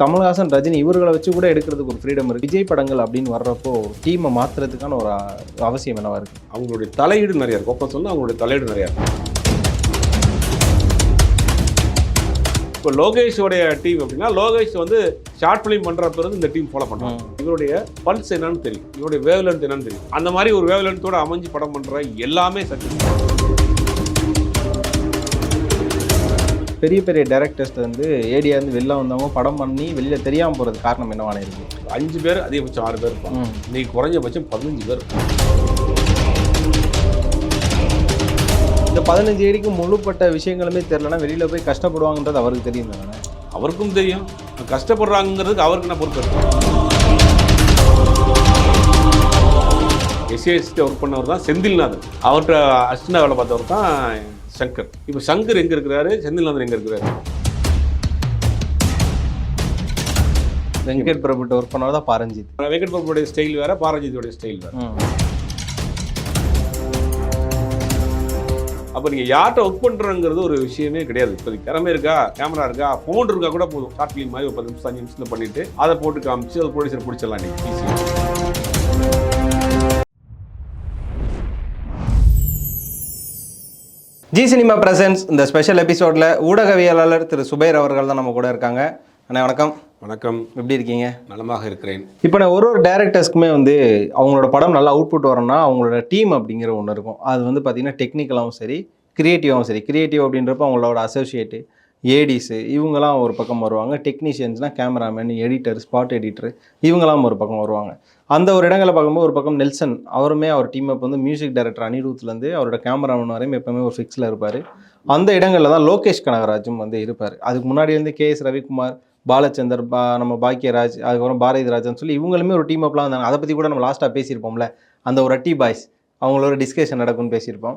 கமல்ஹாசன் ரஜினி இவர்களை வச்சு கூட எடுக்கிறதுக்கு ஒரு ஃப்ரீடம் இருக்கு. விஜய் படங்கள் அப்படின்னு வர்றப்போ டீமை மாத்துறதுக்கான ஒரு அவசியம் என்னவா இருக்கு? அவங்களுடைய தலையீடு நிறைய இருக்கும் அப்போ சொன்னால் அவங்களுடைய தலையீடு நிறையா இருக்கும் இப்போ லோகேஷோடைய டீம் அப்படின்னா லோகேஷ் வந்து ஷார்ட் ஃபிலிம் பண்ற பிறகு இந்த டீம் ஃபாலோ பண்றாங்க. இவருடைய பல்ஸ் என்னன்னு தெரியும். இவருடைய வேவ் லென்த் என்னன்னு தெரியும். அந்த மாதிரி ஒரு வேவ் லென்த்தோட அமைஞ்சு படம் பண்ற எல்லாமே சக்சஸ் பெரிய பெரிய டேரக்டர்ஸ் வந்து ஏடியா இருந்து வெளில வந்தவங்க படம் பண்ணி வெளியில தெரியாம போறது காரணம் என்னவான இருக்கு? அஞ்சு பேர் அதிகபட்சம் ஆறு பேர் இருப்பாங்க. இன்னைக்கு குறைஞ்சபட்சம் பதினஞ்சு பேர். இந்த பதினஞ்சு ஏடிக்கு முழுப்பட்ட விஷயங்களுமே தெரியலனா வெளியில போய் கஷ்டப்படுவாங்கன்றது அவருக்கு தெரியும் தானே? அவருக்கும் தெரியும். கஷ்டப்படுறாங்கிறதுக்கு அவருக்கு என்ன பொறுப்பு இருக்கு? எஸ்ஏஎஸ்டி ஒர்க் பண்ணவர் தான் செந்தில்நாதன். அவர்கிட்ட அசிஸ்டண்டாக வேலை பார்த்தவர் தான் சங்கர். இப்போ சங்கர் எங்கே இருக்கிறாரு? செந்தில்நாதன் எங்கே இருக்கிறாரு? வெங்கட் பிரபுட்ட ஒர்க் பண்ணவர் தான் பாரஞ்சித் வெங்கட் பிரபுடைய ஸ்டைல் வேற பாரஞ்சித்தோடைய ஸ்டைல் வேற. அப்போ நீங்கள் யார்கிட்ட ஒர்க் பண்ணுறங்கிறது ஒரு விஷயமே கிடையாது. இப்போதைக்கு திறமை இருக்கா? கேமரா இருக்கா? ஃபோன் இருக்கா கூட போதும். ஷார்ட் ஃபிலிம் மாதிரி ஒரு பத்து நிமிஷம் அஞ்சு நிமிஷத்தில் பண்ணிட்டு அதை போட்டு காமிச்சு அது ப்ரொடியூசர் பிடிச்சிடலாம் நீங்கள் ஈஸியாக ஜி சினிமா பிரசன்ஸ் இந்த ஸ்பெஷல் எபிசோட்ல ஊடகவியலாளர் திரு சுபைர் அவர்கள் தான் நம்ம கூட இருக்காங்க. அண்ணா வணக்கம். வணக்கம். எப்படி இருக்கீங்க? நலமாக இருக்கிறேன். இப்போ நான் ஒரு ஒரு டேரக்டர்ஸ்க்குமே வந்து அவங்களோட படம் நல்லா அவுட்புட் வரணும்னா அவங்களோட டீம் அப்படிங்கிற ஒன்று இருக்கும். அது வந்து பார்த்தீங்கன்னா டெக்னிக்கலாகவும் சரி கிரியேட்டிவாகவும் சரி. கிரியேட்டிவ் அப்படின்றப்ப அவங்களோட அசோசியேட்டு ஏடிஸு இவங்கெல்லாம் ஒரு பக்கம் வருவாங்க. டெக்னீஷியன்ஸ்னால் கேமராமேன் எடிட்டர் ஸ்பாட் எடிட்டர் இவங்கெல்லாம் ஒரு பக்கம் வருவாங்க. அந்த ஒரு இடங்களை பார்க்கும்போது ஒரு பக்கம் நெல்சன் அவருமே அவர் டீம் அப் வந்து மியூசிக் டைரக்டர் அனிருத்லேருந்து அவரோட கேமராமேன் வரையும் எப்போவுமே ஒரு ஃபிக்ஸில் இருப்பார். அந்த இடங்களில் தான் லோகேஷ் கனகராஜும் வந்து இருப்பார். அதுக்கு முன்னாடி கே எஸ் ரவிக்குமார் பாலச்சந்தர் பா நம்ம பாக்கியராஜ் அதுக்கப்புறம் பாரதிராஜன் சொல்லி இவங்களுமே ஒரு டீம் அப்லாம் வந்தாங்க அதை பற்றி கூட நம்ம லாஸ்ட்டாக பேசியிருப்போம்ல. அந்த ஒரு அட்டி பாய்ஸ் அவங்களோட டிஸ்கஷன் நடக்கும்னு பேசியிருப்போம்.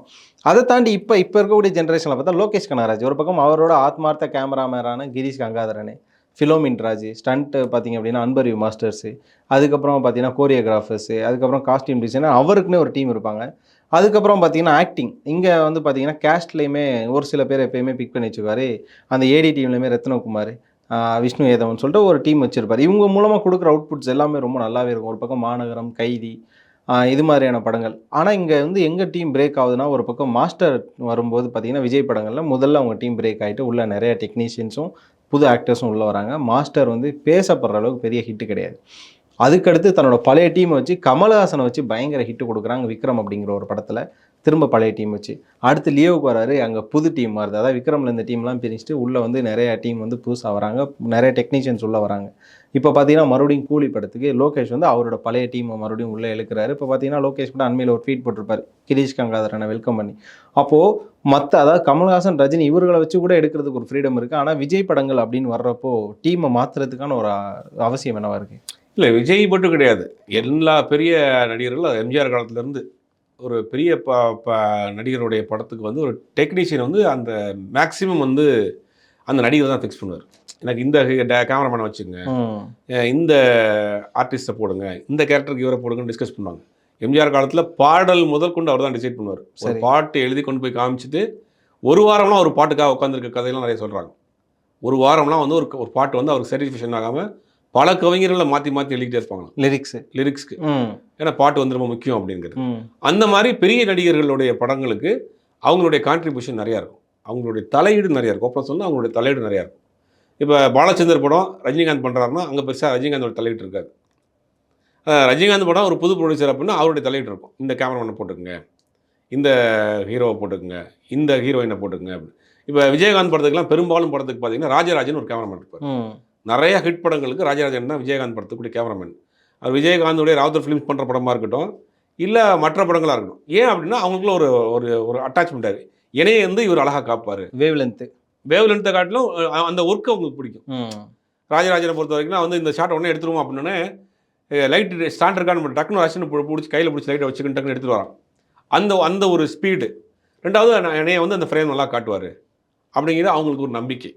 அதை தாண்டி இப்போ இப்போ இருக்கக்கூடிய ஜென்ரேஷனில் பார்த்தா லோகேஷ் கனகராஜ் ஒரு பக்கம் அவரோட ஆத்மார்த்த கேமராமேனான கிரீஷ் கங்காதரனே ஃபிலோமின் ராஜ் ஸ்டண்ட்டு பார்த்திங்க அப்படின்னா அன்பரிவ் மாஸ்டர்ஸு அதுக்கப்புறம் பார்த்தீங்கன்னா கோரியோகிராஃபர்ஸு அதுக்கப்புறம் காஸ்டியூம் டிசைனர் அவருக்குன்னே ஒரு டீம் இருப்பாங்க. அதுக்கப்புறம் பார்த்தீங்கன்னா ஆக்டிங் இங்கே வந்து பார்த்தீங்கன்னா கேஸ்ட்லேயுமே ஒரு சில பேர் எப்பயுமே பிக் பண்ணி வச்சுக்குவாரு அந்த ஏடி டீம்லேயுமே ரத்னகுமார் விஷ்ணு ஏதவன் சொல்லிட்டு ஒரு டீம் வச்சுருப்பார். இவங்க மூலமாக கொடுக்குற அவுட்புட்ஸ் எல்லாமே ரொம்ப நல்லாவே இருக்கும். ஒரு பக்கம் மாநகரம் கைதி இது மாதிரியான படங்கள். ஆனால் இங்கே வந்து எங்கள் டீம் பிரேக் ஆகுதுன்னா ஒரு பக்கம் மாஸ்டர் வரும்போது பார்த்திங்கன்னா விஜய் படங்களில் முதல்ல அவங்க டீம் பிரேக் ஆகிட்டு உள்ள நிறைய டெக்னீஷியன்ஸும் புது ஆக்டர்ஸும் உள்ளே வராங்க. மாஸ்டர் வந்து பேசப்படுற அளவுக்கு பெரிய ஹிட் கிடையாது. அதுக்கடுத்து தன்னோட பழைய டீமை வச்சு கமலஹாசனை வச்சு பயங்கர ஹிட் கொடுக்குறாங்க விக்ரம் அப்படிங்கிற ஒரு படத்தில். திரும்ப பழைய டீம் வச்சு. அடுத்து லியோவுக்கு வராரு அங்கே புது டீம் வருது அதாவது விக்ரமில் இந்த டீம்லாம் பிரிச்சுட்டு உள்ளே வந்து நிறைய டீம் வந்து புதுசாக வராங்க. நிறைய டெக்னீஷியன்ஸ் உள்ளே வராங்க. இப்போ பார்த்தீங்கன்னா மறுபடியும் கூலி படத்துக்கு லோகேஷ் வந்து அவரோட பழைய டீமை மறுபடியும் உள்ளே இழுக்கிறாரு. இப்போ பார்த்தீங்கன்னா லோகேஷ் கூட அண்மையில் ஒரு ட்வீட் போட்டிருப்பார். கிரீஷ் கங்காதரனை வெல்கம் பண்ணி. அப்போது மற்ற அதாவது கமல்ஹாசன் ரஜினி இவர்களை வச்சு கூட எடுக்கிறதுக்கு ஒரு ஃப்ரீடம் இருக்குது ஆனால் விஜய் படங்கள் அப்படின்னு வர்றப்போ டீமை மாற்றுறதுக்கான ஒரு அவசியம் என்னவா இருக்குது இல்லை விஜய் மட்டும் கிடையாது. எல்லா பெரிய நடிகர்களும் அது எம்ஜிஆர் காலத்துலேருந்து ஒரு பெரிய ப ப நடிகருடைய படத்துக்கு வந்து ஒரு டெக்னீஷியன் வந்து அந்த மேக்ஸிமம் வந்து அந்த நடிகர் தான் ஃபிக்ஸ் பண்ணுவார். எனக்கு இந்த கேமராமேனை வச்சுங்க இந்த ஆர்டிஸ்ட்டை போடுங்க இந்த கேரக்டருக்கு இவரை போடுங்கன்னு டிஸ்கஸ் பண்ணுவாங்க. எம்ஜிஆர் காலத்தில் பாடல் முதல் கொண்டு அவர் தான் டிசைட் பண்ணுவார். ஒரு. பாட்டு எழுதி கொண்டு போய் காமிச்சிட்டு ஒரு வாரம்லாம் ஒரு பாட்டுக்காக உட்காந்துருக்க கதையெல்லாம் நிறைய சொல்கிறாங்க ஒரு வாரம்லாம் வந்து ஒரு ஒரு பாட்டு வந்து அவருக்கு சாட்டிஸ்ஃபேக்ஷன் ஆகாமல் பல கவிஞர்களை மாற்றி மாற்றி எழுதிட்டே இருப்பாங்க லிரிக்ஸு லிரிக்ஸ்க்கு ஏன்னா பாட்டு வந்து ரொம்ப முக்கியம் அப்படிங்கிறது. அந்த மாதிரி பெரிய நடிகர்களுடைய படங்களுக்கு அவங்களுடைய கான்ட்ரிபியூஷன் நிறையா இருக்கும். அவங்களுடைய தலையீடு நிறையா இருக்கும். அப்புறம் சொன்னால் அவங்களுடைய தலையீடு நிறையா இருக்கும். இப்போ பாலச்சந்தர் படம் ரஜினிகாந்த் பண்ணுறாருன்னா அங்கே பெருசாக ரஜினிகாந்தோட தலையீடு இருக்காது. ரஜினிகாந்த் படம் ஒரு புது ப்ரொடியூசர் அப்படின்னா அவருடைய தலையீடு இருக்கும். இந்த கேமராமேனை போட்டுக்குங்க. இந்த ஹீரோவை போட்டுக்குங்க. இந்த ஹீரோயினை போட்டுக்குங்க. அப்படின்னு இப்போ விஜயகாந்த் படத்துக்குலாம் பெரும்பாலும் படத்துக்கு பார்த்தீங்கன்னா ராஜராஜன் ஒரு கேமராமேன் இருப்பார். நிறைய ஹிட் படங்களுக்கு ராஜராஜன் தான் விஜயகாந்த் படத்துக்குரிய கேமராமேன். அவர் விஜயகாந்தோடைய ராவுத்தர் ஃபிலிம்ஸ் பண்ணுற படமாக இருக்கட்டும் இல்லை மற்ற படங்களாக இருக்கட்டும். ஏன் அப்படின்னா அவங்களுக்குள்ள ஒரு ஒரு ஒரு அட்டாச்மெண்ட் ஆகுது இணையை வந்து இவர் அழகாக காப்பார். வேவ் லென்த்து வேவ் லென்த்தை காட்டிலும் அந்த ஒர்க்கு அவங்களுக்கு பிடிக்கும். ராஜராஜனை பொறுத்த வரைக்கும் வந்து இந்த ஷாட் உடனே எடுத்துருவோம் அப்படின்னே லைட் ஸ்டாண்ட் இருக்கான்னு டக்குனு ரஷன் பிடிச்சி கையில் பிடிச்சி லைட்டை வச்சுக்கிட்டு டக்குன்னு எடுத்துட்டு வரான். அந்த அந்த ஒரு ஸ்பீடு ரெண்டாவது என்னைய வந்து அந்த ஃப்ரேம் நல்லா காட்டுவார். அப்படிங்கிறது அவங்களுக்கு ஒரு நம்பிக்கை.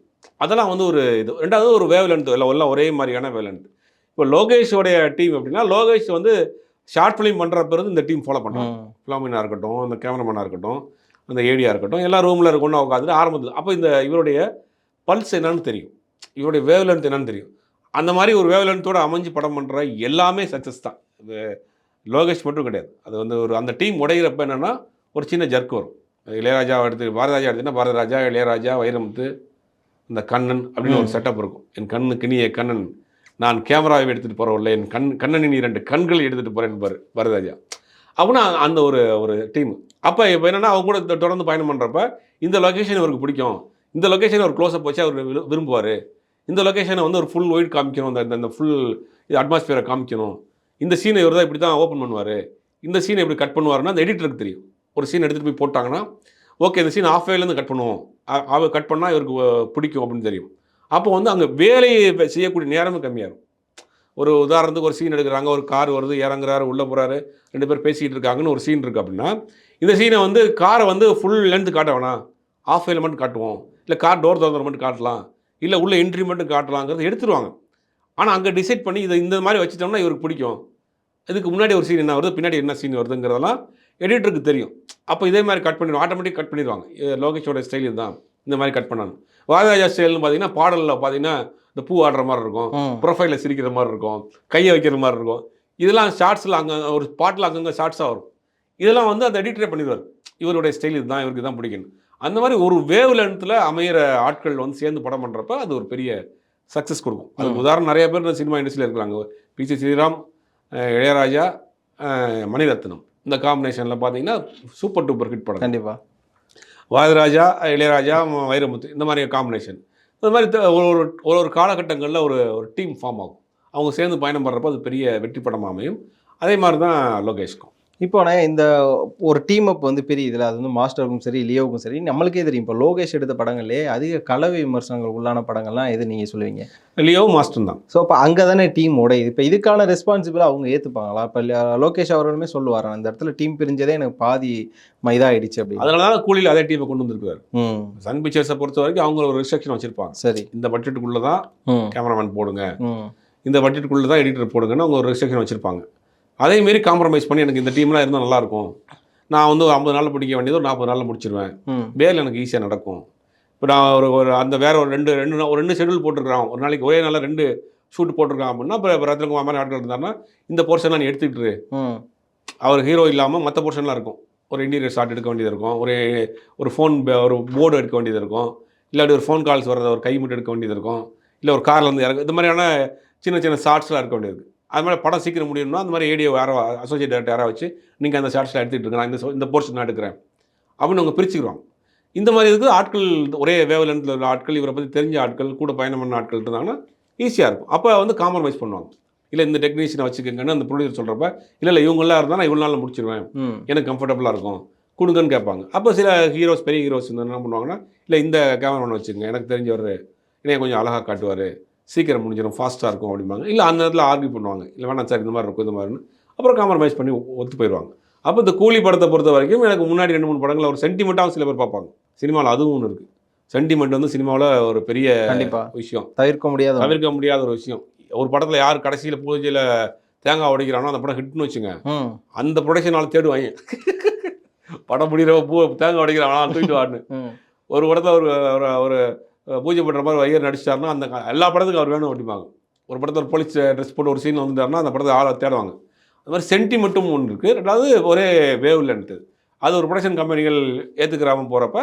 அதெல்லாம் வந்து ஒரு இது. ரெண்டாவது ஒரு வேவ் லென்த் எல்லாம் எல்லாம் ஒரே மாதிரியான வேவ் லென்த் இப்போ லோகேஷோடைய டீம் அப்படின்னா லோகேஷ் வந்து ஷார்ட் ஃபிலிம் பண்ணுற பிறகு இந்த டீம் ஃபாலோ பண்ணுறாங்க ஃபிலாமினாக இருக்கட்டும் அந்த கேமராமேனாக இருக்கட்டும். அந்த ஏடியாக இருக்கட்டும் எல்லா ரூமில் இருக்கணும்னு உட்காந்துட்டு ஆரம்பத்தில் அப்போ இந்த இவருடைய பல்ஸ் என்னன்னு தெரியும். இவருடைய வேவ் லென்த் என்னன்னு தெரியும். அந்த மாதிரி ஒரு வேவலன்த்தோட அமைஞ்சு படம் பண்ணுற எல்லாமே சக்ஸஸ் தான். லோகேஷ் மட்டும் கிடையாது. அது வந்து ஒரு அந்த டீம் உடையிறப்ப என்னென்னா ஒரு சின்ன ஜர்க் வரும். இளையராஜா எடுத்து பாரதராஜா எடுத்துன்னா பாரதராஜா இளையராஜா வைரமுத்து இந்த கண்ணன் அப்படின்னு ஒரு செட்டப் இருக்கும். என் கண்ணு கிணிய கண்ணன் நான் கேமராவை எடுத்துகிட்டு போகிறவில்லை என் கண் கண்ணனின் இரண்டு கண்களை எடுத்துகிட்டு போகிறேன் பாரு பாரதராஜா. அப்படின்னா அந்த ஒரு ஒரு டீம் அப்போ இப்போ என்னென்னா அவங்க கூட தொடர்ந்து பயணம் பண்ணுறப்ப இந்த லொக்கேஷன் இவருக்கு பிடிக்கும். இந்த லொக்கேஷன் ஒரு க்ளோஸ்அப் வச்சு அவர் விரு- விரும்புவார். இந்த லொக்கேஷனை வந்து ஒரு ஃபுல் ஒயிட் காமிக்கணும். அந்த இந்த ஃபுல் இது அட்மாஸ்பியரை காமிக்கணும். இந்த சீனை இவர் தான் இப்படி தான் ஓப்பன் பண்ணுவார். இந்த சீனை எப்படி கட் பண்ணுவார்னா அந்த எடிட்டருக்கு தெரியும். ஒரு சீன் எடுத்துகிட்டு போய் போட்டாங்கன்னா ஓகே இந்த சீன் ஆஃப் வேலேருந்து கட் பண்ணுவோம். அவ கட் பண்ணால் இவருக்கு பிடிக்கும் அப்படின்னு தெரியும். அப்போ வந்து அங்கே வேலையை செய்யக்கூடிய நேரமும் கம்மியாகும் ஒரு உதாரணத்துக்கு ஒரு சீன் எடுக்கிறாங்க ஒரு கார் வருது இறங்குறாரு உள்ளே போகிறாரு ரெண்டு பேர் பேசிக்கிட்டு இருக்காங்கன்னு ஒரு சீன் இருக்குது அப்படின்னா இந்த சீனை வந்து காரை வந்து ஃபுல் லென்த்து காட்ட வேணாம். ஆஃப் வேல மட்டும் காட்டுவோம். இல்லை கார் டோர் திறந்து மட்டும் காட்டலாம். இல்லை உள்ள என்ட்ரி மட்டும் காட்டலாங்கிறது எடுத்துருவாங்க. ஆனால் அங்கே டிசைட் பண்ணி இதை இந்த மாதிரி வச்சுட்டோம்னா இவருக்கு பிடிக்கும். இதுக்கு முன்னாடி ஒரு சீன் என்ன வருது பின்னாடி என்ன சீன் வருதுங்கிறதெல்லாம் எடிட்டருக்கு தெரியும். அப்போ இதே மாதிரி கட் பண்ணிடுவோம் ஆட்டோமேட்டிக் கட் பண்ணிடுவாங்க. இது லோகேஷோட ஸ்டைல் இதுதான். இந்த மாதிரி கட் பண்ணணும். வாதராஜா ஸ்டைல்னு பார்த்தீங்கன்னா பாடலில் பார்த்தீங்கன்னா இந்த பூ ஆடுற மாதிரி இருக்கும். ம். ப்ரொஃபைலில் சிரிக்கிற மாதிரி இருக்கும். கையை வைக்கிற மாதிரி இருக்கும். இதெல்லாம் ஷார்ட்ஸில் அங்கே ஒரு பாட்டில் அங்கங்கே ஷார்ட்ஸாக வரும். இதெல்லாம் வந்து அந்த எடிட்டரே பண்ணிடுவார். இவருடைய ஸ்டைல் இதுதான் இவருக்கு தான் பிடிக்கும் அந்த மாதிரி ஒரு வேவ் லென்த்தில் அமையிற ஆட்கள் வந்து சேர்ந்து படம் பண்ணுறப்ப அது ஒரு பெரிய சக்ஸஸ் கொடுக்கும். அதுக்கு உதாரணம் நிறைய பேர் சினிமா இண்டஸ்ட்ரியில் இருக்கிறாங்க. பி. சி. ஸ்ரீராம் இளையராஜா மணிரத்னம். இந்த காம்பினேஷனில் பார்த்தீங்கன்னா சூப்பர் டூப்பர் ஹிட் படம். கண்டிப்பா. வாதராஜா இளையராஜா வைரமுத்து இந்த மாதிரி காம்பினேஷன் இந்த மாதிரி த- ஒரு ஒரு ஒரு ஒரு காலகட்டங்களில் ஒரு ஒரு டீம் ஃபார்ம் ஆகும். அவங்க சேர்ந்து பயணம் பண்ணுறப்போ அது பெரிய வெற்றி படமாக அமையும். அதே மாதிரி தான் லோகேஷ்க்கும். இப்போ நான் இந்த ஒரு டீம் அப் வந்து பெரிய இதில் அது வந்து மாஸ்டருக்கும் சரி லியோவுக்கும் சரி நம்மளுக்கே தெரியும். இப்போ லோகேஷ் எடுத்த படங்களே அதிக கலவை விமர்சனங்கள் உள்ளான படங்கள்லாம் எது நீங்கள் சொல்லுவீங்க? லியோ மாஸ்டர் தான். ஸோ அப்போ அங்கே தானே டீம் உடையுது இப்போ இதுக்கான ரெஸ்பான்சிபிள் அவங்க ஏற்றுப்பாங்களா இப்போ லோகேஷ் அவர்களுமே சொல்லுவார் அந்த இடத்துல டீம் பிரிஞ்சதே எனக்கு பாதி மைதாயிடுச்சு அப்படின்னு. அதனால தான் கூலியில் அதே டீமை கொண்டு வந்திருக்காரு சன் பிக்சர்ஸை பொறுத்த வரைக்கும் அவங்க ஒரு ரிஸ்ட்ரிக்ஷன் வச்சுருப்பாங்க. சரி. இந்த பட்ஜெட்டுக்குள்ளே தான் கேமராமேன் போடுங்க. இந்த பட்ஜெட்டுக்குள்ளே தான் எடிட்டர் போடுங்கன்னு அவங்க ஒரு ரெஸ்ட்ரிக்ஷன் வச்சுருப்பாங்க. அதே மாரி காம்ப்ரமைஸ் பண்ணி எனக்கு இந்த டீம்லாம் இருந்தால் நல்லாயிருக்கும் நான் வந்து ஒரு ஐம்பது நாளில் பிடிக்க வேண்டியது ஒரு நாற்பது நாளில் முடிச்சிருவேன். வேலை எனக்கு ஈஸியாக நடக்கும். இப்போ நான் ஒரு ஒரு அந்த வேற ஒரு ரெண்டு ரெண்டு ஒரு ரெண்டு ஷெடியூல் போட்டிருக்கான் ஒரு நாளைக்கு ஒரே நாளில் ரெண்டு ஷூட் போட்டிருக்கான் அப்படின்னா இப்போ ரத்னகுமார் மாதிரி ஆட்கள் இருந்தாருன்னா இந்த போர்ஷன்லாம் நீ எடுத்துக்கிட்டு அவர் ஹீரோ இல்லாமல் மற்ற போர்ஷன்லாம் இருக்கும். ஒரு இன்டீரியர் ஷாட் எடுக்க வேண்டியது இருக்கும். ஒரு ஒரு ஃபோன் ஒரு போர்டு எடுக்க வேண்டியது இருக்கும். இல்லாட்டி ஒரு ஃபோன் கால்ஸ் வர்றத ஒரு கை மட்டும் எடுக்க வேண்டியது இருக்கும். இல்லை ஒரு கார்ல இருந்து இறங்க இந்த மாதிரியான சின்ன சின்ன ஷார்ட்ஸ்லாம் இருக்க வேண்டியது அது மாதிரி படம் சீக்கிரம் முடியணும்னா அந்த மாதிரி ஏடியோ யாரோ அசோசியேட் டேரக்டர் யாரோ வச்சு நீங்கள் அந்த ஷார்ட்ஸ்லாம் எடுத்துகிட்டு இருங்க நான் இந்த இந்த போர்ஷன் நான் எடுக்கிறேன். அப்படின்னு அவங்க பிரிச்சுக்கிறோம். இந்த மாதிரி இதுக்கு ஆட்கள் ஒரே வேவலண்டில் உள்ள ஆட்கள் இவரை பற்றி தெரிஞ்ச ஆட்கள் கூட பயணம் பண்ண ஆட்கள் இருந்தாங்கன்னா ஈஸியாக இருக்கும். அப்போ வந்து காம்ப்ரமைஸ் பண்ணுவாங்க. இல்லை இந்த டெக்னீஷியனை வச்சுக்கோங்கன்னு அந்த ப்ரொடியூசர் சொல்கிறப்ப இல்லை இல்லை இவங்களாம் இருந்தால் நான் இவ்வளோ நாளில் முடிச்சிருவேன். எனக்கு கம்ஃபர்டபுளாக இருக்கும். கொடுங்கன்னு கேட்பாங்க. அப்போ சில ஹீரோஸ் பெரிய ஹீரோஸ் என்ன பண்ணுவாங்கன்னா இல்லை இந்த கேமராமேன் வச்சுக்கோங்க. எனக்கு தெரிஞ்சவர் என்னைய கொஞ்சம் அழகாக காட்டுவார். சீக்கிரம் முடிஞ்சிடும் ஃபாஸ்ட்டாக இருக்கும் அப்படிம்பாங்க. இல்லை அந்த நேரத்தில் ஆர்கியூ பண்ணுவாங்க. இல்லை வேணாம் சார் இந்த மாதிரி இருக்கும் இந்த மாதிரின்னு அப்புறம் காம்ப்ரமைஸ் பண்ணி ஒத்து போயிடுவாங்க அப்போ இந்த கூலி படத்தை பொறுத்த வரைக்கும் எனக்கு முன்னாடி ரெண்டு மூணு படங்கள் ஒரு சென்டிமெண்ட்டாகவும் சில பேர் பார்ப்பாங்க. சினிமாவில் அதுவும் ஒன்று இருக்குது சென்டிமெண்ட் வந்து சினிமாவில் ஒரு பெரிய கண்டிப்பா. விஷயம். தவிர்க்க முடியாத. தவிர்க்க முடியாத ஒரு விஷயம். ஒரு படத்தில் யார் கடைசியில் பூஜையில் தேங்காய் உடைக்கிறானோ அந்த படம் ஹிட்னு வச்சுங்க அந்த ப்ரொடக்ஷனால் தேடுவாங்க. படம் முடிகிறவ பூ தேங்காய் உடைக்கிறான் தூக்கிட்டு வான்னு. ம். ஒரு படத்தில் ஒரு ஒரு- ஒரு பூஜை பண்ணுற மாதிரி ஐயர் நடிச்சிட்டாருன்னா அந்த எல்லா படத்துக்கும் அவர் வேணும் அப்படிம்பாங்க. ஒரு படத்தில் ஒரு போலீஸ் ட்ரெஸ் eh, போட்டு ஒரு சீன் வந்துட்டாருன்னா அந்த படத்தை ஆளை தேடுவாங்க. அது மாதிரி சென்டிமெண்ட்டும் ஒன்று இருக்குது ரெண்டாவது ஒரே வேவ் இல்லைன்ட்டு அது ஒரு ப்ரொடக்ஷன் கம்பெனிகள் ஏற்றுக்கிறாம போகிறப்ப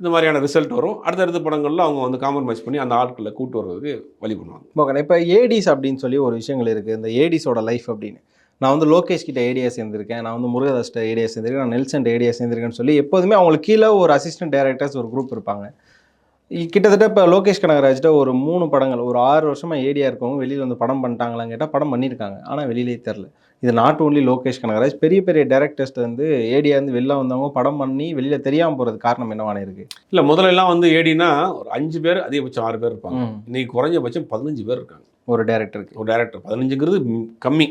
இந்த மாதிரியான ரிசல்ட் வரும். அடுத்தடுத்த படங்களில் அவங்க வந்து காம்ப்ரமைஸ் பண்ணி அந்த ஆட்களை கூட்டு வர்றதுக்கு வழி பண்ணுவாங்க. ஓகே இப்போ ஏடிஸ் அப்படின்னு சொல்லி ஒரு விஷயங்கள் இருக்குது இந்த ஏடிஸோட லைஃப் அப்படின்னு. நான் வந்து லோகேஷ் கிட்ட ஏடியா சேர்ந்திருக்கேன். நான் வந்து முருகதாஸ்ட ஏடியா சேர்ந்திருக்கேன். நான் நெல்சன் ஏடியா சேர்ந்திருக்கேன்னு சொல்லி எப்போதுமே அவங்களுக்கு கீழே ஒரு அசிஸ்டன்ட் டைரக்டர்ஸ் ஒரு குரூப் இருப்பாங்க. கிட்டத்தட்ட இப்போ லோகேஷ் கனகராஜ்கிட்ட ஒரு மூணு படங்கள் ஒரு ஆறு வருஷமாக ஏடியா இருக்கவங்க வெளியில் வந்து படம் பண்ணிட்டாங்களான்னு கேட்டால் படம் பண்ணியிருக்காங்க. ஆனால் வெளியிலே தெரில இது நாட் ஓன்லி லோகேஷ் கனகராஜ் பெரிய பெரிய டேரக்டர்ஸ்ட்டு வந்து ஏடியா இருந்து வெளில வந்தவங்க படம் பண்ணி வெளியில் தெரியாமல் போகிறது காரணம் என்னவான இருக்குது இல்லை முதல்ல எல்லாம் வந்து ஏடினா ஒரு அஞ்சு பேர் அதிகபட்சம் ஆறு பேர் இருப்பாங்க. ம். இன்னைக்கு குறைஞ்சபட்சம் பதினஞ்சு பேர் இருக்காங்க. ஒரு டேரக்டருக்கு ஒரு டேரக்டர் பதினஞ்சுங்கிறது கம்மி.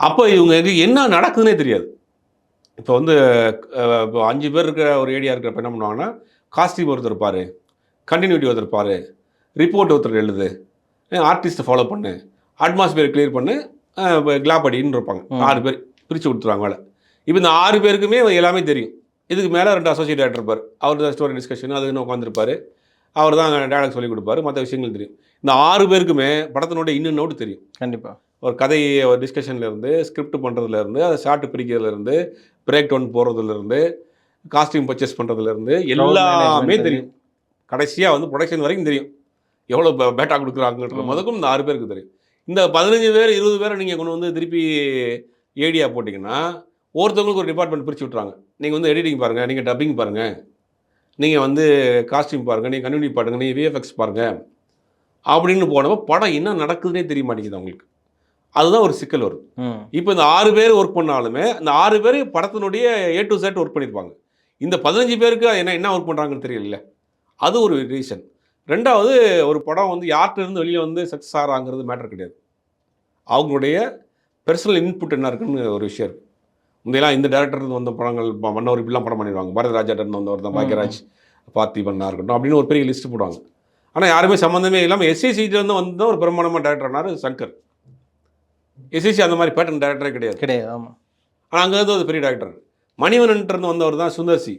அப்போ இவங்க இது என்ன நடக்குதுன்னே தெரியாது. இப்போ வந்து இப்போ அஞ்சு பேர் இருக்கிற ஒரு ஏரியா இருக்கிறப்ப என்ன பண்ணுவாங்கன்னா காஸ்டியூம் ஒருத்தர் இருப்பார். கண்டினியூட்டி ஒருத்தர் இருப்பார். ரிப்போர்ட் ஒருத்தர் எழுது. ஆர்டிஸ்ட்டை ஃபாலோ பண்ணு. அட்மாஸ்பியர் கிளியர் பண்ணு. கிளாப் அடின்னு இருப்பாங்க. ஆறு பேர் பிரித்து கொடுத்துருவாங்க வேலை இப்போ இந்த ஆறு பேருக்குமே எல்லாமே தெரியும். இதுக்கு மேலே ரெண்டு அசோசியேட் டேரக்டர் இருப்பார். அவர் தான் ஸ்டோரி டிஸ்கஷன் அதுக்குன்னு உட்காந்துருப்பாரு அவர் தான் டேரக்ட் சொல்லி கொடுப்பாரு. மற்ற விஷயங்கள் தெரியும். இந்த ஆறு பேருக்குமே படத்தினுடைய இன்னும் நோட்டு தெரியும். கண்டிப்பா. ஒரு கதை ஒரு டிஸ்கஷன்ல இருந்து ஸ்கிரிப்ட் பண்றதுல இருந்து அதை ஷார்ட் பிரிக்கிறதுல இருந்து பிரேக் டவுன் போறதுல இருந்து காஸ்டியூம் பர்ச்சேஸ் பண்றதுல இருந்து எல்லாமே தெரியும். கடைசியா வந்து ப்ரொடக்ஷன் வரைக்கும் தெரியும். எவ்வளோ பேட்டா கொடுக்குறாங்கன்ற. முதக்கும் இந்த ஆறு பேருக்கு தெரியும். இந்த பதினஞ்சு பேர் இருபது பேரை நீங்கள் கொண்டு வந்து திருப்பி ஏடியா போட்டிங்கன்னா ஒருத்தவங்களுக்கு ஒரு டிபார்ட்மெண்ட் பிரித்து விட்றாங்க நீங்கள் வந்து எடிட்டிங் பாருங்கள் நீங்கள் டப்பிங் பாருங்கள் நீங்கள் வந்து காஸ்டியூம் பாருங்கள் நீங்கள் கன்யூனி பாருங்கள் நீங்கள் விஎஃப்எக்ஸ் பாருங்கள் அப்படின்னு போனப்போ படம் என்ன நடக்குதுன்னே தெரிய மாட்டேங்குது அவங்களுக்கு. அதுதான் ஒரு சிக்கல் வருது ம். இப்போ இந்த ஆறு பேர் ஒர்க் பண்ணாலுமே இந்த ஆறு பேர் படத்தினுடைய ஏ டு செட் ஒர்க் பண்ணியிருப்பாங்க இந்த பதினஞ்சு பேருக்கு என்ன என்ன ஒர்க் பண்ணுறாங்கன்னு தெரியல. அது ஒரு ரீசன் ரெண்டாவது ஒரு படம் வந்து யார்கிட்ட இருந்து வெளியே வந்து சக்ஸஸ் ஆகிறாங்கிறது மேட்டர் கிடையாது. அவங்களுடைய பர்சனல் இன்புட் என்ன இருக்குன்னு ஒரு விஷயம் இருக்குது முந்தையெல்லாம் இந்த டேரக்டர் இருந்து வந்த படங்கள் மன்னவர் இப்படிலாம் படம் பண்ணிடுவாங்க. பாரதிராஜா இருந்து வந்தவர் தான் பாக்யராஜ் பார்த்திபன்னா இருக்கட்டும் அப்படின்னு ஒரு பெரிய லிஸ்ட் போடுவாங்க. ஆனால் யாருமே சம்மந்தமே இல்லாமல் எஸ்சிசிட்டிலேருந்து வந்து ஒரு பிரமாணமாக டேரக்டர்னாரு சங்கர். எஸ்சிசி அந்த மாதிரி பேட்டர்ன் டேரக்டரே கிடையாது. கிடையாது ஆமா. ஆனால் அங்கே இருந்து ஒரு பெரிய டேரக்டர் மணிவனன்ட்டு வந்தவர் தான் சுந்தர்சி.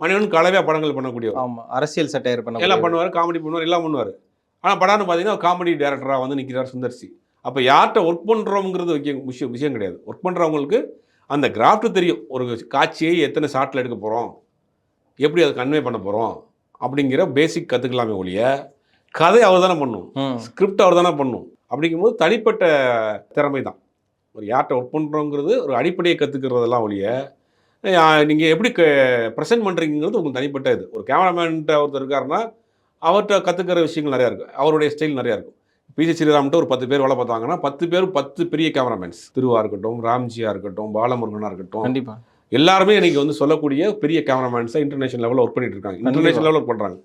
மணிவன் கலவையாக படங்கள் பண்ணக்கூடியவர். ஆமா அரசியல் சட்டையர் பண்ண எல்லாம் பண்ணுவார் காமெடி பண்ணுவார் எல்லாம் பண்ணுவார். ஆனால் படான்னு பார்த்தீங்கன்னா காமெடி டேரக்டராக வந்து நிற்கிறார் சுந்தர்சி. அப்போ யார்கிட்ட ஒர்க் பண்ணுறோங்கிறது விஷயம் விஷயம் கிடையாது. ஒர்க் பண்ணுறவங்களுக்கு அந்த கிராஃப்ட் தெரியும். ஒரு காட்சியை எத்தனை ஷாட்டில் எடுக்க போகிறோம் எப்படி அதை கன்வே பண்ண போகிறோம் அப்படிங்கிற பேசிக் கற்றுக்கலாமே ஒழிய கதை அவர் தானே பண்ணும். ஸ்கிரிப்ட் அவர் தானே பண்ணும். அப்படிங்கும்போது தனிப்பட்ட திறமை தான் ஒரு யார்கிட்ட ஒர்க் பண்ணுறோங்கிறது ஒரு அடிப்படையை கற்றுக்கிறதெல்லாம் ஒழிய நீங்கள் எப்படி ப்ரெசென்ட் பண்ணுறீங்கிறது உங்களுக்கு தனிப்பட்ட இது. ஒரு கேமராமேன்ட்ட ஒருத்தர் இருக்காருன்னா அவர்கிட்ட கற்றுக்கிற விஷயங்கள் நிறையா இருக்கும் அவருடைய ஸ்டைல் நிறையா இருக்கும். பிஜி ஸ்ரீராம்கிட்ட ஒரு பத்து பேர் வேலை பார்த்தாங்கன்னா பத்து பேர் பத்து பெரிய கேமராமேன்ஸ் திருவா இருக்கட்டும் ராம்ஜியா இருக்கட்டும் பாலமுருகனா இருக்கட்டும். கண்டிப்பா. எல்லாருமே இன்னைக்கு வந்து சொல்லக்கூடிய பெரிய கேமராமேன்ஸாக இன்டர்நேஷனல் லெவலில் ஒர்க் பண்ணிட்டு இருக்காங்க. இன்டர்நேஷனல் லெவலில் ஒர்க் பண்ணுறாங்க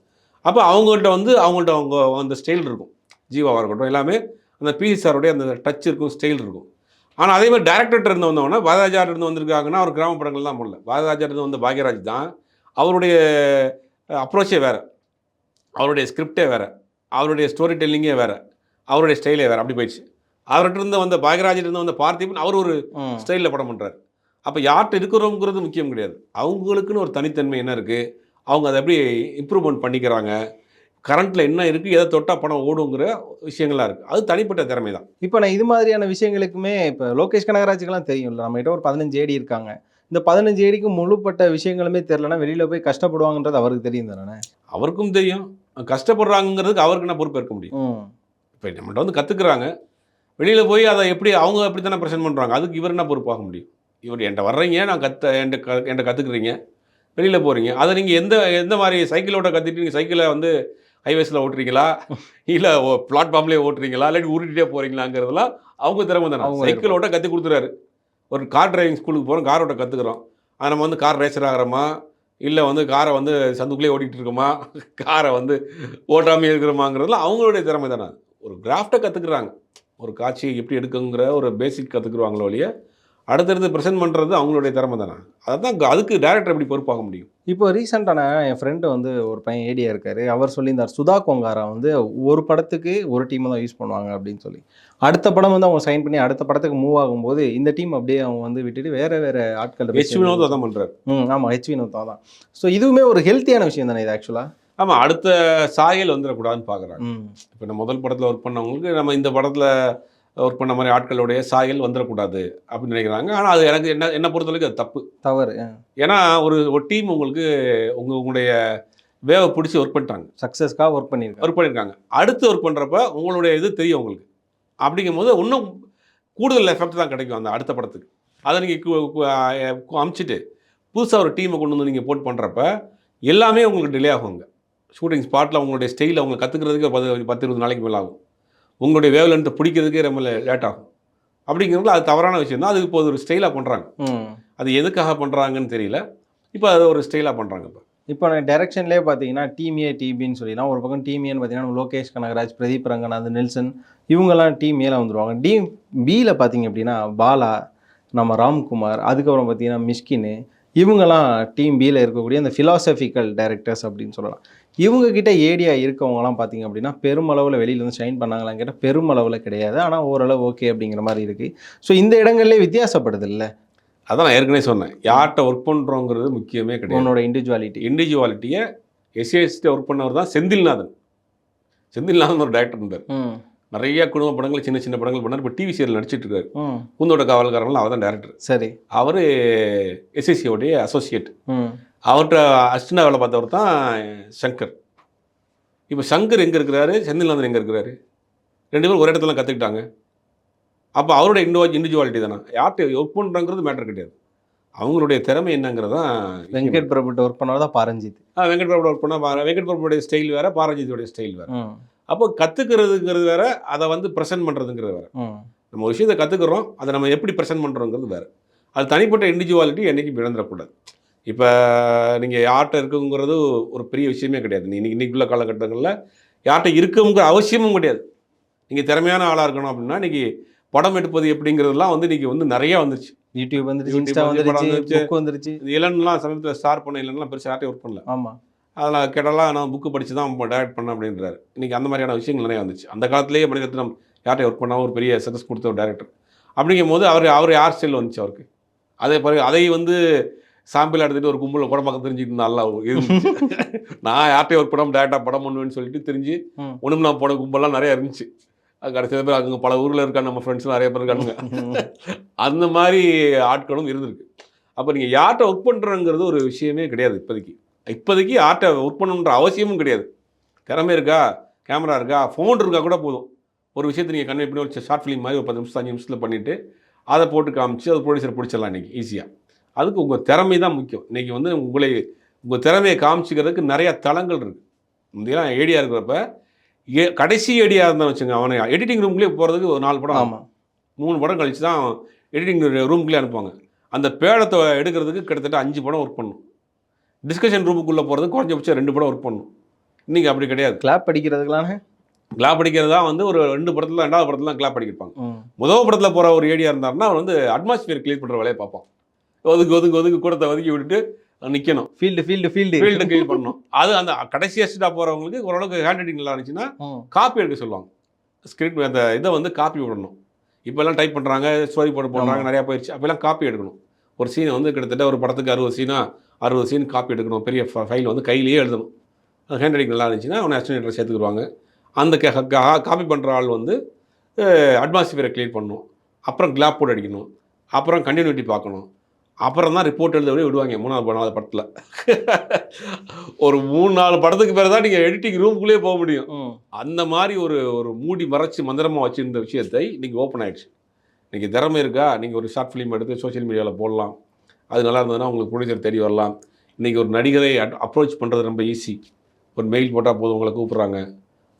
அப்போ அவங்கள்ட்ட வந்து அவங்கள்ட்ட அவங்க அந்த ஸ்டைல் இருக்கும். ஜீவாவாக இருக்கட்டும் எல்லாமே அந்த பிசி சாருடைய அந்த டச் இருக்கும் ஸ்டைல் இருக்கும். ஆனால் அதே மாதிரி டேரக்டர்கிட்ட இருந்து வந்தவொடனே பாரதாஜார் இருந்து வந்திருக்காங்கன்னா அவர் கிராம படங்கள் தான் பண்ணல பாரதாஜார் இருந்து வந்த பாக்யராஜ் தான். அவருடைய அப்ரோச்சே வேறு. அவருடைய ஸ்கிரிப்டே வேறு. அவருடைய ஸ்டோரி டெல்லிங்கே வேறு. அவருடைய ஸ்டைலே வேறு. அப்படி போயிடுச்சு. அவர்கிட்ட இருந்து வந்த பாக்யராஜ் இருந்து வந்த பார்த்திபன் அவர் ஒரு ஸ்டைலில் படம் பண்ணுறாரு அப்போ யார்கிட்ட இருக்கிறோங்கிறது முக்கியம் கிடையாது. அவங்களுக்குன்னு ஒரு தனித்தன்மை என்ன இருக்குது அவங்க அதை எப்படி இம்ப்ரூவ்மெண்ட் பண்ணிக்கிறாங்க? கரண்ட்டில் என்ன இருக்குது எதை தொட்டால் படம் ஓடுங்கிற விஷயங்கள்லாம் இருக்குது அது தனிப்பட்ட திறமை தான். இப்போ நான் இது மாதிரியான விஷயங்களுக்குமே இப்போ லோகேஷ் கனகராஜுக்கெல்லாம் தெரியும்ல நம்ம கிட்ட ஒரு பதினஞ்சு ஏடி இருக்காங்க. இந்த பதினஞ்சு ஏடிக்கு முழுப்பட்ட விஷயங்களுமே தெரியலனா வெளியில போய் கஷ்டப்படுவாங்கன்றது அவருக்கு தெரியும் தானே? அவருக்கும் தெரியும். கஷ்டப்படுறாங்கிறதுக்கு அவருக்கு என்ன பொறுப்பு இருக்க முடியும்? இப்போ நம்மள்ட்ட வந்து கற்றுக்குறாங்க வெளியில் போய் அதை எப்படி அவங்க எப்படி தானே ப்ரெசென்ட் பண்ணுறாங்க அதுக்கு இவர் என்ன பொறுப்பாக முடியும்? இவர் என்கிட்ட வர்றீங்க நான் கற்று என்கிட்ட க என்கிட்ட கற்றுக்குறீங்க வெளியில் போகிறீங்க அதை நீங்கள் எந்த எந்த மாதிரி சைக்கிளோட கற்றுட்டு நீங்கள் சைக்கிளை வந்து ஹைவேஸில் ஓட்டுறீங்களா? இல்லை பிளாட்ஃபார்ம்லேயே ஓட்டுறீங்களா? இல்லாட்டி உருட்டிட்டே போகிறீங்களாங்கிறதெல்லாம் அவங்க திறமை தானே. அவங்க சைக்கிள் ஓட்ட கற்றுக் கொடுத்துறாரு. ஒரு கார் டிரைவிங் ஸ்கூலுக்கு போகிறோம் கார் ஓட்ட கற்றுக்குறோம் அது நம்ம வந்து கார் ரேசர் ஆகிறோமா? இல்லை வந்து காரை வந்து சந்துக்குள்ளேயே ஓட்டிகிட்டு இருக்கோமா? காரை வந்து ஓட்டாமே இருக்கிறோமாங்கிறதுலாம் அவங்களுடைய திறமை தானே. ஒரு கிராஃப்டை கற்றுக்குறாங்க ஒரு காட்சியை எப்படி எடுக்குங்கிற ஒரு பேசிக் கற்றுக்குருவாங்களோ ஒழிய அடுத்தடுத்து ப்ரெசென்ட் பண்ணுறது அவங்களுடைய திறமை தானே? அதுதான் அதுக்கு டேரக்டர் எப்படி பொறுப்பாக முடியும்? இப்போ ரீசெண்டான என் ஃப்ரெண்டு வந்து ஒரு பையன் ஏடியா இருக்காரு. அவர் சொல்லியிருந்தார் சுதா கொங்காரா வந்து ஒரு படத்துக்கு ஒரு டீமை தான் யூஸ் பண்ணுவாங்க அப்படின்னு சொல்லி. அடுத்த படம் வந்து அவங்க சைன் பண்ணி அடுத்த படத்துக்கு மூவ் ஆகும்போது இந்த டீம் அப்படியே அவங்க வந்து விட்டுட்டு வேற வேற ஆட்கள் ஹெச் வினோத் அதான் பண்ணுறாரு ம் ஆமாம் ஹெச் வினோத் தான் ஸோ இதுவுமே ஒரு ஹெல்த்தியான விஷயம் தானே இது ஆக்சுவலாக ஆமாம் அடுத்த சாயல் வந்துடக்கூடாதுன்னு பார்க்குறாங்க இப்போ நம்ம முதல் படத்தில் ஒர்க் பண்ணவங்களுக்கு நம்ம இந்த படத்தில் ஒர்க் பண்ண மாதிரி ஆட்களுடைய சாயல் வந்துடக்கூடாது அப்படின்னு நினைக்கிறாங்க. ஆனால் அது எனக்கு என்ன என்னை பொறுத்த வரைக்கும் அது தப்பு. தவறு ஏன்னா ஒரு ஒரு டீம் உங்களுக்கு உங்கள் உங்களுடைய வேவை பிடிச்சி ஒர்க் பண்ணிட்டாங்க. சக்ஸஸ்க்காக ஒர்க் பண்ணியிருக்காரு ஒர்க் பண்ணியிருக்காங்க. அடுத்து ஒர்க் பண்ணுறப்ப உங்களுடைய இது தெரியும் உங்களுக்கு. அப்படிங்கும்போது இன்னும் கூடுதல் எஃபெக்ட் தான் கிடைக்கும் அந்த அடுத்த படத்துக்கு. அதை நீங்கள் அமுச்சிட்டு புதுசாக ஒரு டீமை கொண்டு வந்து நீங்கள் போட் பண்ணுறப்ப எல்லாமே உங்களுக்கு டிலே ஆகுங்க. ஷூட்டிங் ஸ்பாட்டில் உங்களுடைய ஸ்டைல் அவங்க கற்றுக்கிறதுக்கு பத்து பத்து இருபது நாளைக்கு மேலே ஆகும். உங்களுடைய வேவ் லென்த்தை பிடிக்கிறதுக்கே ரொம்ப லேட் ஆகும். அப்படிங்கிறதுல அது தவறான விஷயம் தான் அது இப்போ ஒரு ஸ்டைலாக பண்ணுறாங்க ம். அது எதுக்காக பண்ணுறாங்கன்னு தெரியல. இப்போ அது ஒரு ஸ்டைலாக பண்ணுறாங்க இப்போ. இப்போ டைரக்ஷன்லேயே பார்த்தீங்கன்னா டீம் ஏ டிபின்னு சொல்லிடலாம் ஒரு பக்கம் டீம் ஏன்னு பார்த்தீங்கன்னா லோகேஷ் கனகராஜ் பிரதீப் ரங்கநாத் நெல்சன் இவங்கெல்லாம் டீம் ஏல வந்துருவாங்க. டீம் பியில் பார்த்தீங்க அப்படின்னா பாலா நம்ம ராம்குமார் அதுக்கப்புறம் பார்த்தீங்கன்னா மிஷ்கின் இவங்கெல்லாம் டீம் பியில் இருக்கக்கூடிய அந்த ஃபிலாசபிக்கல் டைரக்டர்ஸ் அப்படின்னு சொல்லலாம். இவங்க கிட்ட ஏடியா இருக்கவங்கலாம் பார்த்தீங்க அப்படின்னா பெருமளவில் வெளியில வந்து ஷைன் பண்ணாங்களான்னு கேட்டால் பெருமளவில் கிடையாது. ஆனால் ஓரளவு ஓகே அப்படிங்கிற மாதிரி இருக்குது ஸோ இந்த இடங்கள்லேயே வித்தியாசப்படுது இல்லை? அதான் நான் ஏற்கனவே சொன்னேன். யார்கிட்ட ஒர்க் பண்ணுறோங்கிறது முக்கியமே கிடையாது. உன்னோட இண்டிவிஜுவாலிட்டி இண்டிவிஜுவாலிட்டியை எஸ்ஏஎஸ்டி ஒர்க் பண்ணவர் தான் செந்தில்நாதன். செந்தில்நாதன் ஒரு டேரக்டர் இருந்தார் நிறைய குடும்ப படங்கள் சின்ன சின்ன படங்கள் பண்ணார். இப்போ டிவி சீரியல் நடிச்சிட்டு இருக்காரு ம். பூந்தோட்ட காவல்காரர்கள் அவர் தான் டேரக்டர் சரி. அவர் எஸ்எஸ்சியோடைய அசோசியேட் அவர்கிட்ட அசிஸ்டண்டாக வேலை பார்த்தவர் தான் சங்கர். இப்போ சங்கர் எங்கே இருக்கிறாரு? செந்தில்நாதன் எங்கே இருக்கிறாரு? ரெண்டு பேரும் ஒரு இடத்துல கற்றுக்கிட்டாங்க அப்போ அவரோட இண்டிவா இண்டிவிஜுவாலிட்டி தானே? யார்கிட்ட ஒர்க் பண்ணுறாங்கிறது மேட்டர் கிடையாது. அவங்களுடைய திறமை என்னங்கிறது தான் வெங்கட் பிரபுட்ட ஒர்க் பண்ணவர் தான் பாரஞ்சித். ஆ, வெங்கட் பிரபு ஒர்க் பண்ணால் வெங்கட் பிரபுடைய ஸ்டைல் வேறு பாரஞ்சித்தோடைய ஸ்டைல் வேறு. அப்போ கற்றுக்கிறதுங்கிறது வேற அதை வந்து ப்ரெசென்ட் பண்ணுறதுங்கிறது வேற. நம்ம ஒரு விஷயத்தை கற்றுக்குறோம் அதை நம்ம எப்படி ப்ரெசென்ட் பண்ணுறோங்கிறது வேறு. அது தனிப்பட்ட இண்டிவிஜுவாலிட்டி என்றைக்கும் இழந்துடக்கூடாது இப்போ நீங்கள் யார்கிட்ட இருக்குங்கிறது ஒரு பெரிய விஷயமே கிடையாது. நீ இன்னைக்கு இன்னைக்குள்ள காலகட்டங்களில் யார்கிட்ட இருக்குங்கிற அவசியமும் கிடையாது. நீங்கள் திறமையான ஆளாக இருக்கணும் அப்படின்னா இன்னைக்கு படம் எடுப்பது எப்படிங்கிறதுலாம் வந்து இன்னைக்கு வந்து நிறையா வந்துருச்சு. யூடியூப் வந்துருச்சு இன்ஸ்டா வந்துருச்சு வந்துருச்சு. இளன்லாம் சமயத்தில் ஸ்டார் பண்ண இல்லைன்னா பெருசாக யார்ட்டையும் ஒர்க் பண்ணல. ஆமா. அதில் கேட்டாலாம் நான் புக்கு படித்து தான் டேரக்ட் பண்ணேன் அப்படின்றாரு. இன்றைக்கி அந்த மாதிரியான விஷயங்கள் நிறைய வந்துச்சு. அந்த காலத்திலேயே மணிரத்னம் யார்கிட்ட ஒர்க் பண்ணாமல் ஒரு பெரிய சக்ஸஸ் கொடுத்த ஒரு டேரக்டர் அப்படிங்கும் போது அவர் அவர் யார் ஸ்டைல் வந்துச்சு அவருக்கு? அதே பிறகு அதை வந்து சாம்பிள் எடுத்துட்டு ஒரு கும்பலில் குடம்பாக்க தெரிஞ்சுட்டு நல்லா இருந்துச்சு நான் யார்கிட்டயும் ஒர்க் பண்ணாமல் டேரெக்டாக படம் பண்ணுவேன்னு சொல்லிட்டு தெரிஞ்சு. ஒன்றும் நான் போன கும்பல்லாம் நிறையா இருந்துச்சு. அது கடைசியில் பேர் அங்கே பல ஊரில் இருக்காங்க நம்ம ஃப்ரெண்ட்ஸ்லாம் நிறைய பேர் இருக்கானுங்க. அந்த மாதிரி ஆட்களும் இருந்திருக்கு. அப்போ நீங்கள் யார்கிட்ட ஒர்க் பண்ணுறங்கிறது ஒரு விஷயமே கிடையாது இப்போதைக்கு. இப்போதைக்கு யார்கிட்ட ஒர்க் பண்ணணுன்ற அவசியமும் கிடையாது. திறமை இருக்கா? கேமரா இருக்கா? ஃபோன் இருக்கா கூட போதும். ஒரு விஷயத்தை நீங்கள் கன்வே பண்ணி ஒரு ஷார்ட் ஃபிலிம் மாதிரி ஒரு பத்து நிமிஷம் அஞ்சு நிமிஷத்தில் பண்ணிவிட்டு அதை போட்டு காமிச்சு அது ப்ரொடியூசர் பிடிச்சிடலாம் இன்றைக்கி ஈஸியாக அதுக்கு உங்கள் திறமை தான் முக்கியம். இன்றைக்கி வந்து உங்களை உங்கள் திறமையை காமிச்சிக்கிறதுக்கு நிறைய தளங்கள் இருக்குது முந்தையெல்லாம் ஏடியாக இருக்கிறப்ப ஏ கடைசி ஏடியாக இருந்தால் வச்சுங்க அவனை எடிட்டிங் ரூம்லேயே போகிறதுக்கு ஒரு நாலு படம் ஆகும். ஆமா. மூணு படம் கழிச்சு தான் எடிட்டிங் ரூம்குள்ளே அனுப்புவாங்க. அந்த பேடத்தை எடுக்கிறதுக்கு கிட்டத்தட்ட அஞ்சு படம் ஒர்க் பண்ணும். டிஸ்கஷன் ரூமுக்குள்ளே போகிறதுக்கு குறைஞ்சபட்சம் ரெண்டு படம் ஒர்க் பண்ணும். இன்றைக்கி அப்படி கிடையாது. கிளாப் அடிக்கிறதுக்கெல்லாம் கிளாப் அடிக்கிறதா வந்து ஒரு ரெண்டு படத்தில் ரெண்டாவது படத்தில் கிளாப் அடிக்கிருப்பாங்க. முதல் படத்தில் போகிற ஒரு ஏடியா இருந்தாருன்னா அவர் வந்து அட்மாஸ்பியர் கிளியர் பண்ணுற வேலையை பார்ப்பான். ஒதுக்கு ஒதுக்கு ஒதுக்கு கூடத்தை ஒதுக்கி விட்டுட்டு நிற்கணும் field field field field clear பண்ணணும். அது அந்த கடைசி அசிஸ்டாக போகிறவங்களுக்கு ஓரளவுக்கு ஹேண்ட் ரைட்டிங் நல்லா இருந்துச்சுன்னா காப்பி எடுக்க சொல்லுவாங்க. ஸ்கிரிப்ட் அந்த இதை வந்து காப்பி விடணும். இப்போல்லாம் டைப் பண்ணுறாங்க ஸ்டோரி போட்டு போடுறாங்க. நிறையா போயிடுச்சு அப்போல்லாம் காப்பி எடுக்கணும். ஒரு சீனை வந்து கிட்டத்தட்ட ஒரு படத்துக்கு அறுபது சீனா அறுபது சீன் காப்பி எடுக்கணும். பெரிய ஃபைல் வந்து கையிலேயே எழுதணும். ஹேண்ட் ரைட்டிங் நல்லா இருந்துச்சுன்னா அவனை அஸ்டினேட்டர் சேர்த்துக்குருவாங்க அந்த காப்பி பண்ணுற ஆள் வந்து அட்மாஸ்பியரை கிளியர் பண்ணணும். அப்புறம் கிளாப் போட்டு அடிக்கணும். அப்புறம் கண்டினியூட்டி பார்க்கணும். அப்புறம் தான் ரிப்போர்ட் எழுதவே விடுவாங்க மூணாவது நாலாவது படத்தில். ஒரு மூணு நாலு படத்துக்கு பிறகு தான் நீங்கள் எடிட்டிங் ரூம்குள்ளேயே போக முடியும். அந்த மாதிரி ஒரு ஒரு மூடி மறைச்சு மந்திரமாக வச்சிருந்த விஷயத்தை இன்னைக்கு ஓப்பன் ஆயிடுச்சு. இன்னைக்கு திறமை இருக்கா? நீங்கள் ஒரு ஷார்ட் ஃபிலிம் எடுத்து சோஷியல் மீடியாவில் போடலாம். அது நல்லா இருந்ததுன்னா உங்களுக்கு ப்ரொடியூசர் தெரிய வரலாம். இன்றைக்கி ஒரு நடிகரை அப்ரோச் பண்ணுறது ரொம்ப ஈஸி ஒரு மெயில் போட்டால் போதும் உங்களை கூப்பிட்றாங்க.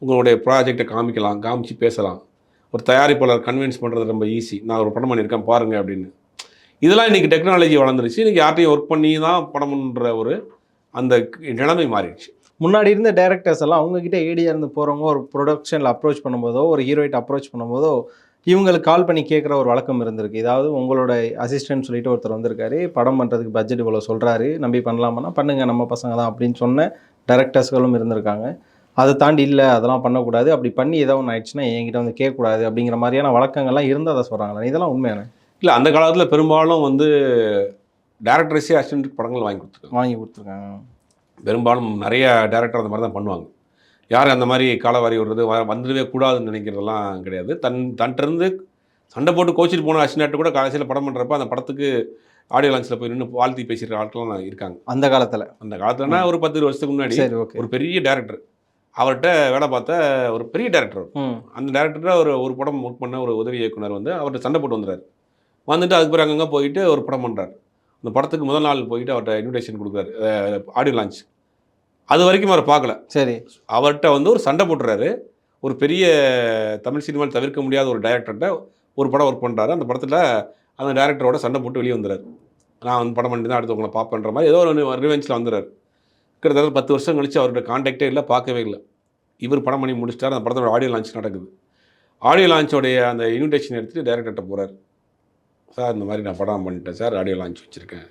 உங்களுடைய ப்ராஜெக்டை காமிக்கலாம் காமிச்சு பேசலாம். ஒரு தயாரிப்பாளர் கன்வின்ஸ் பண்ணுறது ரொம்ப ஈஸி நான் ஒரு படம் பண்ணியிருக்கேன் பாருங்கள் அப்படின்னு. இதெல்லாம் இன்றைக்கி டெக்னாலஜி வளர்ந்துருச்சு. இன்றைக்கி யார்ட்டையும் ஒர்க் பண்ணி தான் படம் ஒரு அந்த நிலைமை மாறிடுச்சு. முன்னாடி இருந்த டேரக்டர்ஸ் எல்லாம் அவங்க கிட்ட ஏடியா இருந்து போகிறவங்க ஒரு ப்ரொடக்ஷனில் அப்ரோச் பண்ணும்போதோ ஒரு ஹீரோயிட் அப்ரோச் பண்ணும்போதோ இவங்களுக்கு கால் பண்ணி கேட்குற ஒரு வழக்கம் இருந்திருக்கு. ஏதாவது உங்களோட அசிஸ்டன்ட் சொல்லிட்டு ஒருத்தர் வந்திருக்காரு படம் பண்ணுறதுக்கு பட்ஜெட் இவ்வளோ சொல்கிறாரு நம்பி பண்ணலாமான்னா பண்ணுங்கள் நம்ம பசங்க தான் அப்படின்னு சொன்ன டேரக்டர்ஸ்களும் இருந்திருக்காங்க. அதை தாண்டி இல்லை அதெல்லாம் பண்ணக்கூடாது. அப்படி பண்ணி ஏதோ ஒன்று ஆயிடுச்சுன்னா என்கிட்ட வந்து கேட்கக்கூடாது அப்படிங்கிற மாதிரியான வழக்கங்கள்லாம் இருந்தால் அதை சொல்கிறாங்களே இதெல்லாம் உண்மையான? இல்லை அந்த காலத்தில் பெரும்பாலும் வந்து டேரக்டர்ஸே அசிஸ்டன்ட் படங்கள் வாங்கி கொடுத்துருக்காங்க. வாங்கி கொடுத்துருக்காங்க. பெரும்பாலும் நிறைய டேரக்டர் அந்த மாதிரி தான் பண்ணுவாங்க. யாரும் அந்த மாதிரி காலவாரி விடுறது வந்துடவே கூடாதுன்னு நினைக்கிறதெல்லாம் கிடையாது. தன் தன்கிட்டருந்து சண்டை போட்டு கோச்சிட்டு போன அசிஸ்டன்ட் கூட கடைசியில் படம் பண்ணுறப்ப அந்த படத்துக்கு ஆடியோ லான்ச்சில் போய் நின்று வாழ்த்தி பேசுகிற ஆட்கள்லாம் இருக்காங்க. அந்த காலத்தில். அந்த காலத்துலனா ஒரு பத்து வருஷத்துக்கு முன்னாடி ஒரு பெரிய டேரக்டர் அவர்கிட்ட வேலை பார்த்த ஒரு பெரிய டேரக்டர் அந்த டேரக்டர்கிட்ட ஒரு ஒரு படம் ஒர்க் பண்ண ஒரு உதவி இயக்குனர் வந்து அவர்கிட்ட சண்டை போட்டு வந்துறாரு. வந்துட்டு அதுக்கு பிறகு அங்கங்கே போயிட்டு ஒரு படம் பண்ணுறாரு அந்த படத்துக்கு முதல் நாள் போயிட்டு அவர்கிட்ட இன்விடேஷன் கொடுக்குறாரு. ஆடியோ லான்ச் அது வரைக்கும் அவர் பார்க்கல. சரி. அவர்கிட்ட வந்து ஒரு சண்டை போட்டுறாரு. ஒரு பெரிய தமிழ் சினிமாவில் தவிர்க்க முடியாத ஒரு டைரக்டர்கிட்ட ஒரு படம் ஒர்க் பண்ணுறாரு அந்த படத்தில் அந்த டேரக்டரோட சண்டை போட்டு வெளியே வந்துறாரு. நான் வந்து படம் பண்ணி தான் அடுத்து உங்களை பார்ப்பேன்ற மாதிரி ஏதோ ஒரு ரிவெஞ்சில் வந்துறாரு. கிட்டத்தட்ட பத்து வருஷம் கழிச்சு அவரோட காண்டாக்டே இல்லை பார்க்கவே இல்லை. இவர் படம் பண்ணி முடிச்சிட்டார். அந்த படத்தோட ஆடியோ லான்ச் நடக்குது. ஆடியோ லான்ச்சோடைய அந்த இன்விடேஷன் எடுத்துட்டு டேரக்டர்கிட்ட போகிறார் சார் இந்த மாதிரி நான் படம் பண்ணிட்டேன் சார் ஆடியோ லான்ச் வச்சுருக்கேன்.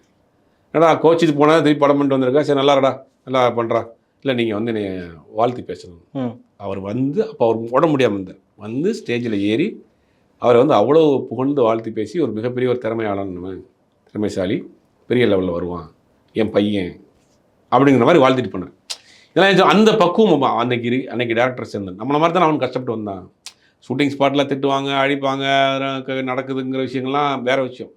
என்னடா கோச்சிட்டு போனால் திருப்பி படம் பண்ணிட்டு வந்திருக்கேன் சரி நல்லாடா நல்லா பண்ணுறா இல்லை நீங்கள் வந்து என்னை வாழ்த்தி பேசணும். அவர் வந்து அப்போ அவர் உட முடியாமல் இருந்தார். வந்து ஸ்டேஜில் ஏறி அவரை வந்து அவ்வளோ புகழ்ந்து வாழ்த்தி பேசி ஒரு மிகப்பெரிய ஒரு திறமையாளன் திறமைசாலி பெரிய லெவலில் வருவான் என் பையன் அப்படிங்கிற மாதிரி வாழ்த்திட்டு பண்ணார் இதெல்லாம் இது- அந்த பக்குவம் அன்னைக்கு அன்னைக்கு டேரக்டர்ஸ் இருந்தது நம்மள மாதிரி தான் அவன் கஷ்டப்பட்டு வந்தான். ஷூட்டிங் ஸ்பாட்டில் திட்டுவாங்க அடிப்பாங்க நடக்குதுங்கிற விஷயங்கள்லாம் வேறு விஷயம்.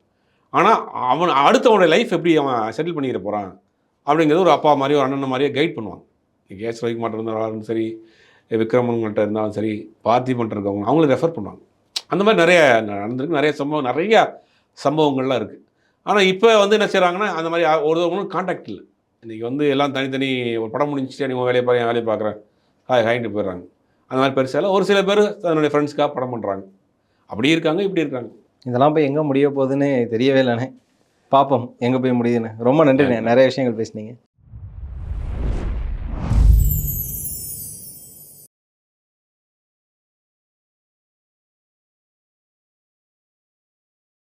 ஆனால் அவன் அடுத்தவனோட லைஃப் எப்படி அவன் செட்டில் பண்ணிக்கிற போகிறான் அப்படிங்கிறது ஒரு அப்பா மாதிரி ஒரு அண்ணன் மாதிரியோ கைட் பண்ணுவாங்க. கேஸ் ரவிக்குமார் இருந்தாலும் சரி விக்ரமன்கிட்ட இருந்தாலும் சரி பார்த்திபன் இருக்கவங்க அவங்கள ரெஃபர் பண்ணுவாங்க. அந்த மாதிரி நிறைய நடந்திருக்கு. நிறைய சம்பவம் நிறைய சம்பவங்கள்லாம் இருக்குது ஆனால் இப்போ வந்து என்ன செய்கிறாங்கன்னா அந்த மாதிரி ஒருத்தவங்களும் காண்டாக்ட் இல்லை. இன்றைக்கி வந்து எல்லாம் தனித்தனி ஒரு படம் முடிஞ்சிட்டு நீ உன் வேலையை பாரு என் வேலையை பார்க்குறேன். ஹாய் ஹாய்ட்டு போயிடுறாங்க. அந்த மாதிரி பெருசாக ஒரு சில பேர் தன்னுடைய ஃப்ரெண்ட்ஸ்க்காக படம் பண்ணுறாங்க அப்படி இருக்காங்க இப்படி இருக்காங்க. இதெல்லாம் போய் எங்கே முடிய போகுதுன்னு தெரியவே இல்லைண்ணே. பார்ப்போம் எங்கே போய் முடியுதுன்னு. ரொம்ப நன்றிண்ணே. நிறைய விஷயங்கள் பேசுனீங்க.